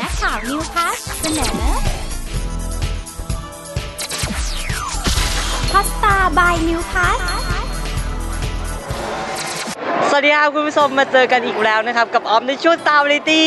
นักข่าวนิวพาสเสนอพาสตาบายนิวพาสสวัสดีครับคุณผู้ชมมาเจอกันอีกแล้วนะครับ กับออฟในช่วง Star Variety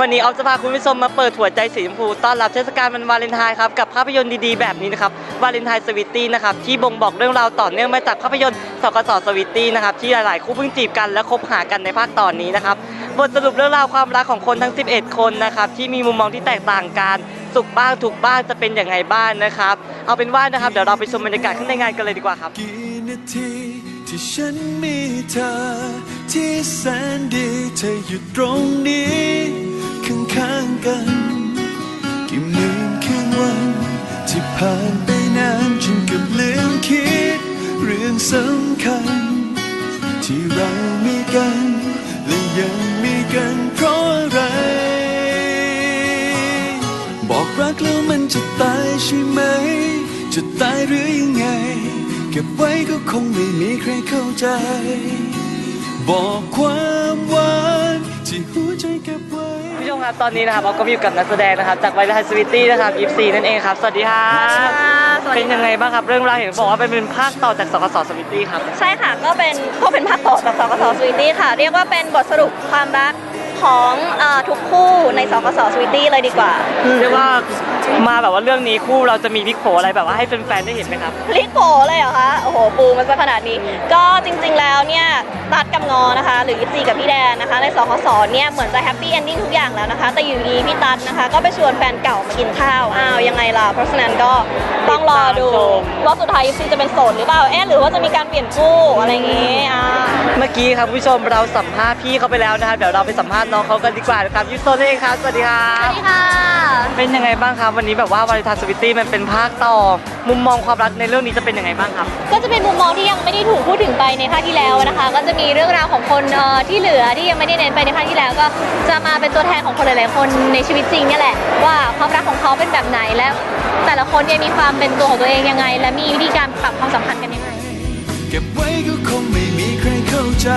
วันนี้ออฟจะพาคุณผู้ชมมาเปิดหัวใจสีชมพูต้อนรับเทศกาลวันวาเลนไทน์ครับกับภาพยนตร์ดีๆแบบนี้นะครับวาเลนไทน์สวิตตี้นะครับที่บ่งบอกเรื่องราวต่อเนื่องมาจากภาพยนตร์สกสสวิตตี้นะครับที่หลายๆคู่เพิ่งจีบกันและคบหากันในภาคตอนนี้นะครับ บทสรุปเรื่องราวความรักของคนทั้ง 11 คนนะครับที่มีมุมมองที่แตกต่างกันสุขบ้างทุกบ้างจะเป็นอย่างไงบ้างนะครับ เอาเป็นว่านะครับเดี๋ยวเราไปชมบรรยากาศข้างในงานกันเลยดีกว่าครับ กี่นาทีที่ฉันมีเธอ ที่แสนดีเธออยู่ตรงนี้ข้างๆกันกี่หมื่นคืนวัน ที่ผ่านไปนานจนเกับลืมคิด เรื่องสำคัญ ใช่ไหม จะตายหรือยังไง เก็บไว้ก็คงไม่มีใครเข้าใจ บอกความหวานที่หัวใจเก็บไว้คุณผู้ชมครับตอนนี้นะครับเราก็อยู่กับนักแสดงนะครับ จากไวรัสสวิตตี้นะครับยิปซีนั่นเองครับ สวัสดีครับเป็นยังไงบ้างครับ เรื่องราวเห็นบอกว่าเป็นภาคต่อจากสกสสวิตตี้ครับ ใช่ค่ะก็เป็นก็เป็นภาคต่อจากสกสสวีตี้ค่ะ เรียกว่าเป็นบทสรุปความรักของเออทุกคู่ในสกสสวีตี้เลยดีกว่า เรียกว่า มาแบบว่าเรื่องนี้คู่เราจะมีวิกโผอะไรแบบว่าให้แฟนๆได้เห็นไหมครับพลิกโผเลยเหรอคะโอ้โหปูมันซะขนาดนี้ ก็จริง ๆแล้วเนี่ยตัดกับงอนะคะ หรือยิปซีกับพี่แดนนะคะ ในสคสเนี่ยเหมือนจะแฮปปี้เอนดิ้งทุกอย่างแล้วนะคะ แต่อยู่ดีพี่ตัดนะคะ ก็ไปชวนแฟนเก่ามากินข้าวอ้าวยังไงล่ะเพราะฉะนั้นก็ต้องรอดูติดตามชมว่าสุดท้ายยิปซีจะเป็นโสดหรือเปล่าเอ๊ะหรือว่าจะมีการเปลี่ยนคู่อะไรอย่างงี้อ่าเมื่อกี้ครับคุณผู้ชมเราสัมภาษณ์พี่เขาไปแล้วนะครับเดี๋ยวเราไปสัมภาษณ์น้องเขากันดีกว่านะครับยิปโซนนั่นเองครับสวัสดีครัสวับสดีค่ะเป็นยังไงบ้างครับวันนี้แบบว่าวาเลนไทน์สวิตตี้มันเป็นภาคต่อ มุมมองความรักในเรื่องนี้จะเป็นยังไงบ้างครับ ก็จะเป็นมุมมองที่ยังไม่ได้ถูกพูดถึงไปในภาคที่แล้วนะคะ ก็จะมีเรื่องราวของคนเอ่อที่เหลือที่ยังไม่ได้เน้นไปในภาคที่แล้ว ก็จะมาเป็นตัวแทนของคนหลายๆคนในชีวิตจริงเนี่ยแหละว่าความรักของเขาเป็นแบบไหนและแต่ละคนเนี่ยมีความเป็นตัวของตัวเองยังไง และมีวิธีการปรับความสัมพันธ์กันยังไงเก็บไว้ก็คงไม่มีใครเข้าใจ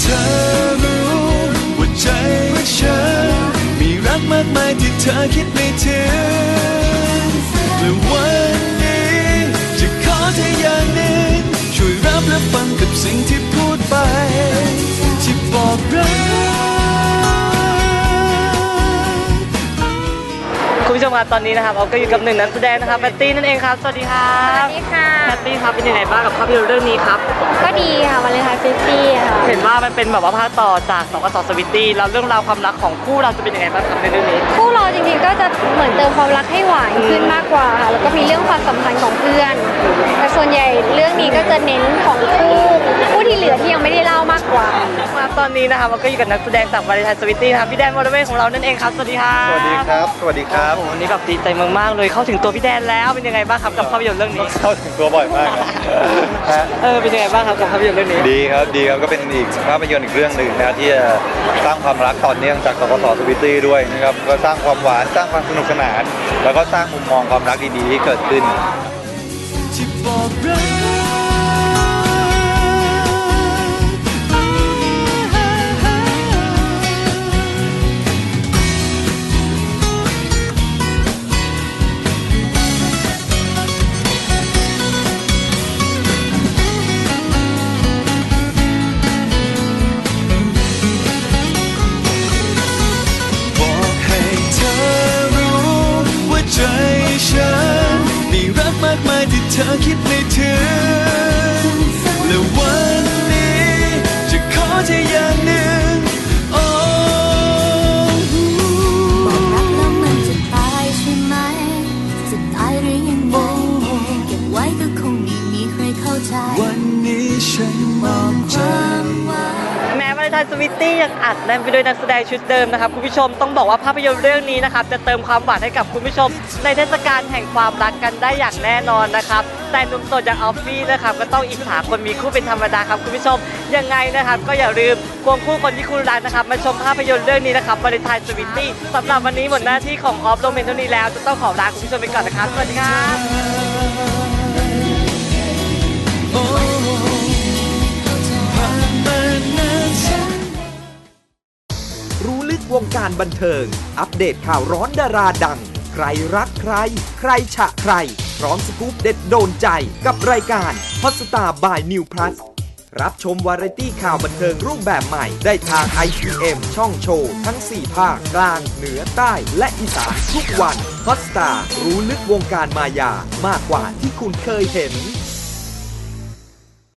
เธอรู้ว่าใจฉัน มีรักมากมายที่เธอคิดไม่ถึงและวันนี้ จะขอเธออย่างหนึ่งช่วยรับและฟังกับสิ่งที่พูดไป ที่บอกรัก คุณผู้ชมครับตอนนี้นะครับเราก็อยู่กับหนึ่งนักแสดงนะครับแพตตี้นั่นเองครับ สวัสดีครับสวัสดีค่ะแพตตี้ครับเป็นยังไงบ้างกับภาพยนตร์เรื่องนี้ครับ ก็ดีค่ะวันเลนไทน์ฟิฟตี้ค่ะเห็นว่ามันเป็นแบบว่าภาคต่อจากสกสสวิตตี้แล้วเรื่องราวความรักของคู่เราจะเป็นยังไงบ้างครับในเรื่องนี้ คู่เราจริงๆก็จะเหมือนเติมความรักให้หวานขึ้นมากกว่าค่ะแล้วก็มีเรื่องความสัมพันธ์ของเพื่อน แต่ส่วนใหญ่เรื่องนี้ก็จะ อนนี้นะครับเราก็อยู่กับนักแสดงจากวาเลนไทน์สวิตตี้นะครับพี่แดนวอลเวของเรานั่นเองครับสวัสดีครับสวัสดีครับ สวัสดีครับโอ้โหวันนี้แบบดีใจมากๆเลยเข้าถึงตัวพี่แดนแล้วเป็นยังไงบ้างครับกับภาพยนตร์เรื่องนี้เข้าถึงตัวบ่อยมากนะฮะเออเป็นยังไงบ้างครับกับภาพยนตร์เรื่องนี้ ดีครับดีครับก็เป็นอีกภาพยนตร์อีกเรื่องหนึ่งนะที่จะสร้างความรักต่อเนื่องจากสกสสวิตตี้ด้วยนะครับก็สร้างความหวานสร้างความสนุกสนาน แล้วก็สร้างมุมมองความรักดีๆที่เกิดขึ้นที่บอกรัก คิดไม่ถึง และวันนี้จะขอเธออย่างหนึ่งโอ้บอกรักแล้วมันจะตายใช่ไหม จะตายหรือยังไงเก็บไว้ก็คงไม่มีใครเข้าใจ วันนี้ฉันมอง ชันสวิตตี้ยังอัดแน่นไปด้วยนักแสดงชุดเดิมนะครับคุณผู้ชมต้องบอกว่าภาพยนตร์เรื่องนี้นะครับจะเติมความหวานให้กับคุณผู้ชม ในเทศกาลแห่งความรักกันได้อย่างแน่นอนนะครับแต่หนุ่มโสดอย่างออฟฟี่นะครับก็ต้องอิจฉาคนมีคู่เป็นธรรมดาครับคุณผู้ชมยังไงนะครับก็อย่าลืมควงคู่คนที่คุณรักนะครับมาชมภาพยนตร์เรื่องนี้นะครับวาเลนไทน์สวิตตี้สำหรับวันนี้หมดหน้าที่ของออฟโรเมนเท่านี้แล้ว จะต้องขอลาคุณผู้ชมไปก่อนนะครับสวัสดีครับ การบันเทิง อัปเดตข่าวร้อนดาราดัง ใครรักใคร ใครฉะใคร พร้อมสกู๊ปเด็ดโดนใจกับรายการฮอสตาบายนิวพลัสรับชมวาไรตี้ข่าวบันเทิงรูปแบบใหม่ ได้ทาง IPM ช่องโชว์ ทั้ง 4 ภาค กลาง เหนือใต้และอีสานทุกวันฮอสตาร์รู้ลึกวงการมายามากกว่าที่คุณเคยเห็น